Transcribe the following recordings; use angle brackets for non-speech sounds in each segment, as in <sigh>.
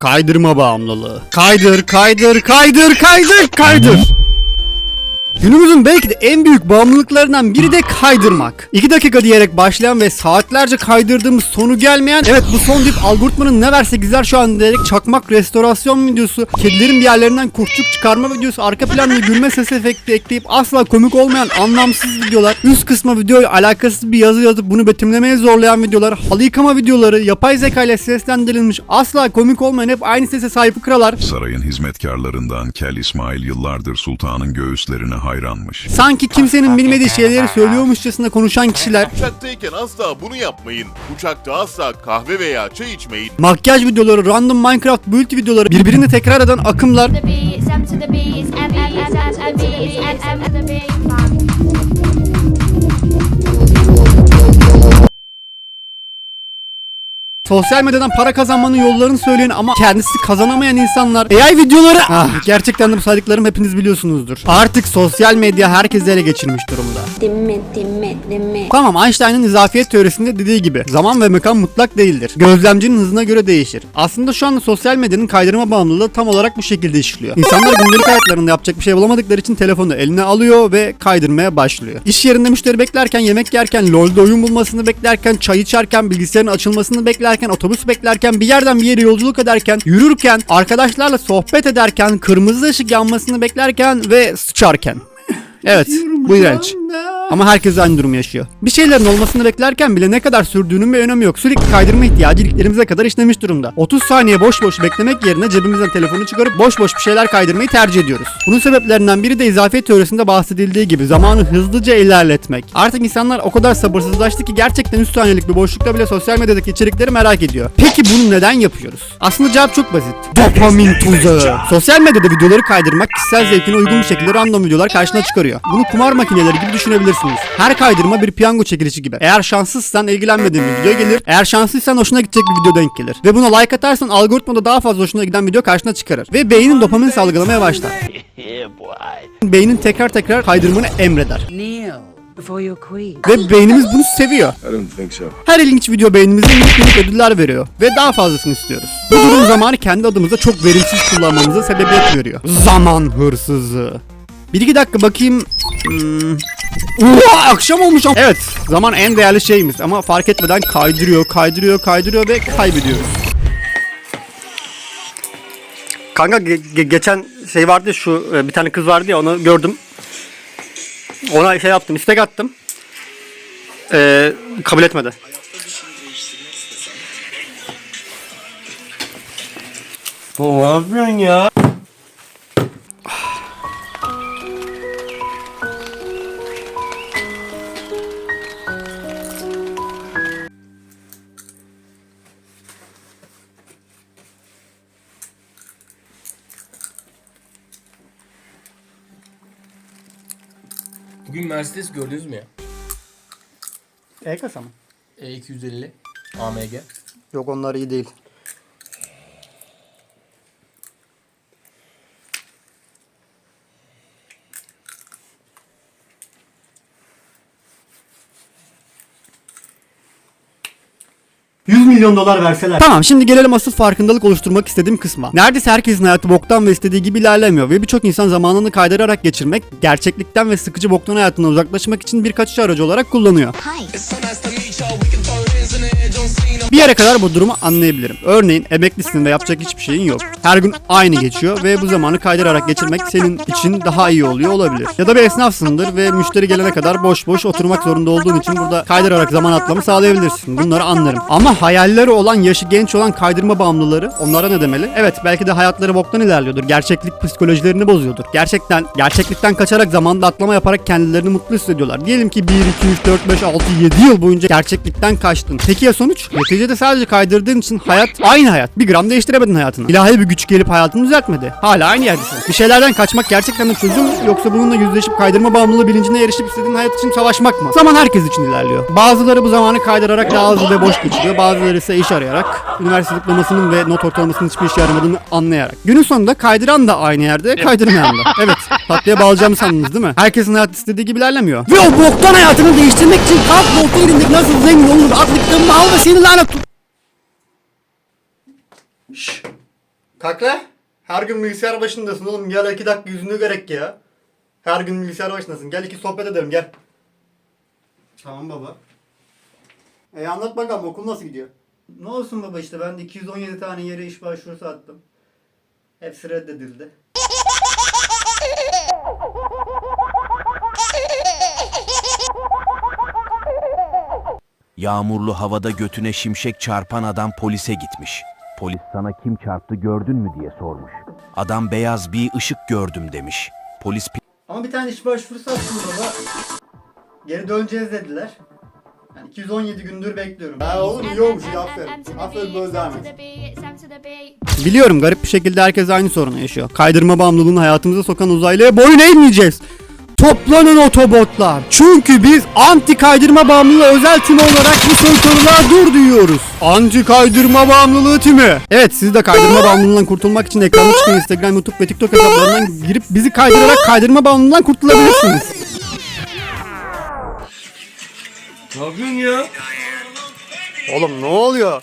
Kaydırma bağımlılığı. Kaydır, kaydır, kaydır, kaydır, kaydır. Günümüzün belki de en büyük bağımlılıklarından biri de kaydırmak. 2 dakika diyerek başlayan ve saatlerce kaydırdığımız sonu gelmeyen evet bu son deyip algoritmanın ne verse güzel şu an diyerek çakmak restorasyon videosu, kedilerin bir yerlerinden kurtçuk çıkarma videosu, arka planda gülme ses efekti ekleyip asla komik olmayan anlamsız videolar, üst kısma videoyla alakasız bir yazı yazıp bunu betimlemeye zorlayan videolar, halı yıkama videoları, yapay zeka ile seslendirilmiş asla komik olmayan hep aynı sese sahip kralar, Sarayın hizmetkarlarından Kel İsmail yıllardır sultanın göğüslerine hayranmış. sanki kimsenin bilmediği şeyleri söylüyormuşçasına konuşan kişiler, Uçaktayken asla bunu yapmayın. Uçakta asla kahve veya çay içmeyin. makyaj videoları, random Minecraft build videoları, birbirini tekrar eden akımlar, the beats, M to the beats, M M M M M beats, M M to the beats. Sosyal medyadan para kazanmanın yollarını söyleyen ama kendisi kazanamayan insanlar, AI videoları, ah, gerçekten de bu saydıklarım hepiniz biliyorsunuzdur. Artık sosyal medya herkesi ele geçirmiş durumda. Dimmi dimmi dimmi. Tamam Einstein'ın izafiyet teorisinde dediği gibi zaman ve mekan mutlak değildir. Gözlemcinin hızına göre değişir. Aslında şu anda sosyal medyanın kaydırma bağımlılığı tam olarak bu şekilde işliyor. İnsanlar gündelik hayatlarında yapacak bir şey bulamadıkları için telefonu eline alıyor ve kaydırmaya başlıyor. İş yerinde müşteri beklerken, yemek yerken, LoL'de oyun bulmasını beklerken, çay içerken, bilgisayarın açılmasını beklerken, otobüs beklerken, bir yerden bir yere yolculuk ederken, yürürken, arkadaşlarla sohbet ederken, kırmızı ışık yanmasını beklerken ve sıçarken. Evet, bu iğrenç. Ama herkes aynı durum yaşıyor. Bir şeylerin olmasını beklerken bile ne kadar sürdüğünün bir önemi yok. Sürekli kaydırma ihtiyacı iliklerimize kadar işlemiş durumda. 30 saniye boş boş beklemek yerine cebimizden telefonu çıkarıp boş boş bir şeyler kaydırmayı tercih ediyoruz. Bunun sebeplerinden biri de izafiyet teorisinde bahsedildiği gibi zamanı hızlıca ilerletmek. Artık insanlar o kadar sabırsızlaştı ki gerçekten 3 saniyelik bir boşlukta bile sosyal medyadaki içerikleri merak ediyor. Peki bunu neden yapıyoruz? Aslında cevap çok basit. Dopamin tuzağı. Sosyal medyada videoları kaydırmak kişisel zevkine uygun bir şekilde random videolar karşına çıkarıyor. Bunu kumar makineleri gibi düşünebilirsiniz. Her kaydırma bir piyango çekilişi gibi. Eğer şanssızsan ilgilenmediğin bir video gelir. Eğer şanslıysan hoşuna gidecek bir video denk gelir. Ve buna like atarsan algoritmada daha fazla hoşuna giden video karşına çıkarır. Ve beynin dopamin salgılamaya başlar. <laughs> Beynin tekrar tekrar kaydırmanı emreder. Ve beynimiz bunu seviyor. I don't think so. Her ilginç video beynimize minik minik ödüller veriyor. Ve daha fazlasını istiyoruz. Bu durum zamanı kendi adımıza çok verimsiz kullanmamıza sebebiyet veriyor. Zaman hırsızı. Bir iki dakika bakayım. Hmm. Uaa, akşam olmuş. Evet zaman en değerli şeyimiz ama fark etmeden kaydırıyor kaydırıyor kaydırıyor ve kaybediyoruz. Kanka geçen şey vardı ya, şu e, bir tane kız vardı ya onu gördüm. Ona şey yaptım istek attım. Ee, kabul etmedi. Ne yapıyorsun ya? Mercedes gördünüz mü ya? E-kasa mı? E250 AMG. Yok onlar iyi değil. Milyon dolar verseler. Tamam şimdi gelelim asıl farkındalık oluşturmak istediğim kısma. Neredeyse herkesin hayatı boktan ve istediği gibi ilerlemiyor ve birçok insan zamanını kaydırarak geçirmek, gerçeklikten ve sıkıcı boktan hayatından uzaklaşmak için bir kaçış aracı olarak kullanıyor. Bir yere kadar bu durumu anlayabilirim. Örneğin emeklisinde yapacak hiçbir şeyin yok. Her gün aynı geçiyor ve bu zamanı kaydırarak geçirmek senin için daha iyi oluyor olabilir. Ya da bir esnafsındır ve müşteri gelene kadar boş boş oturmak zorunda olduğun için burada kaydırarak zaman atlamı sağlayabilirsin. Bunları anlarım. Ama hayalleri olan, yaşı genç olan kaydırma bağımlıları onlara ne demeli? Evet belki de hayatları boktan ilerliyordur. Gerçeklik psikolojilerini bozuyordur. Gerçekten, gerçeklikten kaçarak zamanda atlama yaparak kendilerini mutlu hissediyorlar. Diyelim ki 1, 2, 3, 4, 5, 6, 7 yıl boyunca gerçeklikten kaçtın. Peki ya sonuç? Neticede sadece kaydırdığın için hayat aynı hayat. Bir gram değiştiremedin hayatını. İlahi bir güç gelip hayatını düzeltmedi. Hala aynı yerdesin. Bir şeylerden kaçmak gerçekten de çözüm? Yoksa bununla yüzleşip kaydırma bağımlılığı bilincine erişip istediğin hayat için savaşmak mı? Zaman herkes için ilerliyor. Bazıları bu zamanı kaydırarak daha hızlı ve boş geçiriyor. Bazıları ise iş arayarak, üniversite diplomasının ve not ortalamasının hiçbir işe yaramadığını anlayarak. Günün sonunda kaydıran da aynı yerde, kaydırmayan da. <laughs> Evet, tatlıya bağlayacağımı sandınız değil mi? Herkesin hayat istediği gibi ilerlemiyor. Ve o boktan hayatını değiştirmek için kalk volta elindeki nasıl zengin olur atlıklarını al ve seni lanet... Şşş. Kakla. Her gün bilgisayar başındasın oğlum. Gel iki dakika yüzünü görek ya. Her gün bilgisayar başındasın. Gel iki sohbet edelim gel. Tamam baba. E anlat bakalım okul nasıl gidiyor? Ne olsun baba işte ben de 217 tane yere iş başvurusu attım. Hepsi reddedildi. Yağmurlu havada götüne şimşek çarpan adam polise gitmiş. Polis sana kim çarptı gördün mü diye sormuş. Adam beyaz bir ışık gördüm demiş. Polis Ama bir tane iş başvurusu attım baba. Geri döneceğiz dediler. Yani 217 gündür bekliyorum. Ha oğlum iyi olmuş iyi aferin. Aferin böyle devam et. Biliyorum garip bir şekilde herkes aynı sorunu yaşıyor. Kaydırma bağımlılığını hayatımıza sokan uzaylıya boyun eğmeyeceğiz. Toplanın otobotlar. Çünkü biz anti kaydırma bağımlılığı özel timi olarak bu soykırılığa dur diyoruz. Anti kaydırma bağımlılığı timi. Evet siz de kaydırma bağımlılığından kurtulmak için ekranda çıkan Instagram, YouTube ve TikTok hesaplarından girip bizi kaydırarak kaydırma bağımlılığından kurtulabilirsiniz. Ne yapıyorsun ya? Oğlum ne oluyor?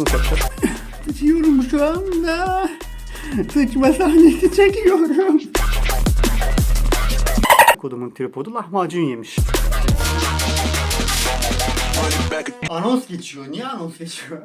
sekansını satacağım. Çekiyorum şu anda. Sıçma sahnesi çekiyorum. Kodumun tripodu lahmacun yemiş. Anons geçiyor. Niye anons geçiyor?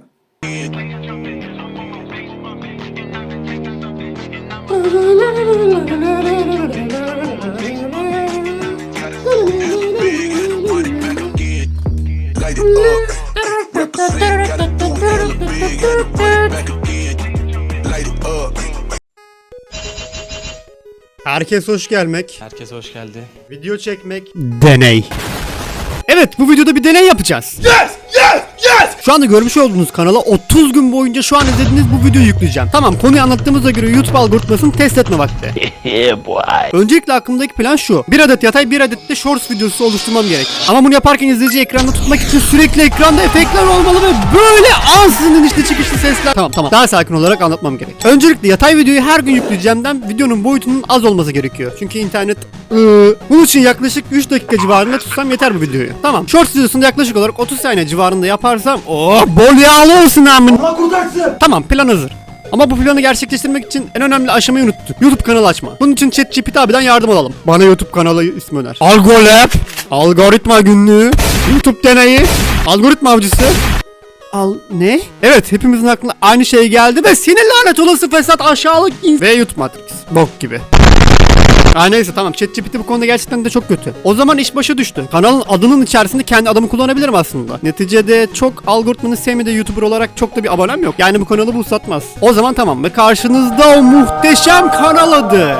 Herkes hoş gelmek. Herkes hoş geldi. Video çekmek. Deney. Evet bu videoda bir deney yapacağız. Yes! Şu anda görmüş olduğunuz kanala 30 gün boyunca şu an izlediğiniz bu videoyu yükleyeceğim. Tamam konuyu anlattığımıza göre YouTube algoritmasını test etme vakti. <laughs> Öncelikle aklımdaki plan şu. Bir adet yatay bir adet de shorts videosu oluşturmam gerek. Ama bunu yaparken izleyici ekranda tutmak için sürekli ekranda efektler olmalı ve böyle ansızın inişli çıkışlı sesler. Tamam tamam daha sakin olarak anlatmam gerek. Öncelikle yatay videoyu her gün yükleyeceğimden videonun boyutunun az olması gerekiyor. Çünkü internet ıı, bunun için yaklaşık 3 dakika civarında tutsam yeter bu videoyu. Tamam. Shorts videosunda yaklaşık olarak 30 saniye civarında yaparsam oh bol yağlı olsun amin. Tamam plan hazır. Ama bu planı gerçekleştirmek için en önemli aşamayı unuttuk. YouTube kanalı açma. Bunun için ChatGPT abiden yardım alalım. Bana YouTube kanalı ismi öner. Algolab. Algoritma günlüğü. YouTube deneyi. Algoritma avcısı. Al ne? Evet hepimizin aklına aynı şey geldi ve senin lanet olası fesat aşağılık ins- Ve YouTube Matrix. Bok gibi. Ha neyse tamam ChatGPT bu konuda gerçekten de çok kötü. O zaman iş başa düştü. Kanalın adının içerisinde kendi adımı kullanabilirim aslında. Neticede çok algoritmanın sevmediği YouTuber olarak çok da bir abonem yok. Yani bu kanalı bu satmaz. O zaman tamam ve karşınızda o muhteşem kanal adı.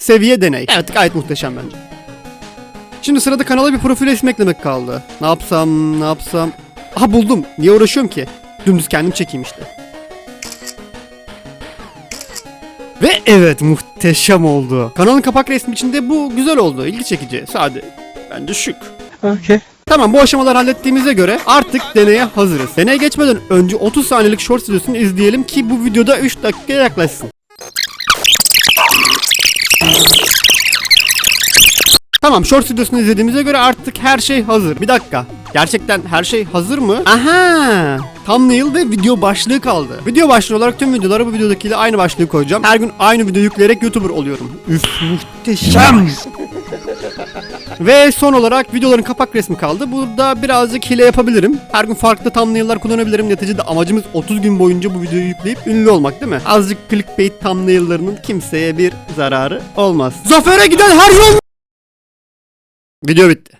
Seviye deney. Evet gayet muhteşem bence. Şimdi sırada kanala bir profil resmi eklemek kaldı. Ne yapsam ne yapsam. Aha buldum. Niye uğraşıyorum ki? Dümdüz kendim çekeyim işte. Evet muhteşem oldu. Kanalın kapak resmi içinde bu güzel oldu. İlgi çekici. Sade. Bence şık. Okey. Tamam bu aşamalar hallettiğimize göre artık deneye hazırız. Deneye geçmeden önce 30 saniyelik short videosunu izleyelim ki bu videoda 3 dakikaya yaklaşsın. Tamam short videosunu izlediğimize göre artık her şey hazır. Bir dakika. Gerçekten her şey hazır mı? Aha! Thumbnail ve video başlığı kaldı. Video başlığı olarak tüm videolara bu videodakiyle aynı başlığı koyacağım. Her gün aynı video yükleyerek YouTuber oluyorum. Üf muhteşem. Ve son olarak videoların kapak resmi kaldı. Burada birazcık hile yapabilirim. Her gün farklı thumbnail'lar kullanabilirim. Neticede amacımız 30 gün boyunca bu videoyu yükleyip ünlü olmak değil mi? Azıcık clickbait thumbnail'larının kimseye bir zararı olmaz. Zafere giden her yol... Video bitti.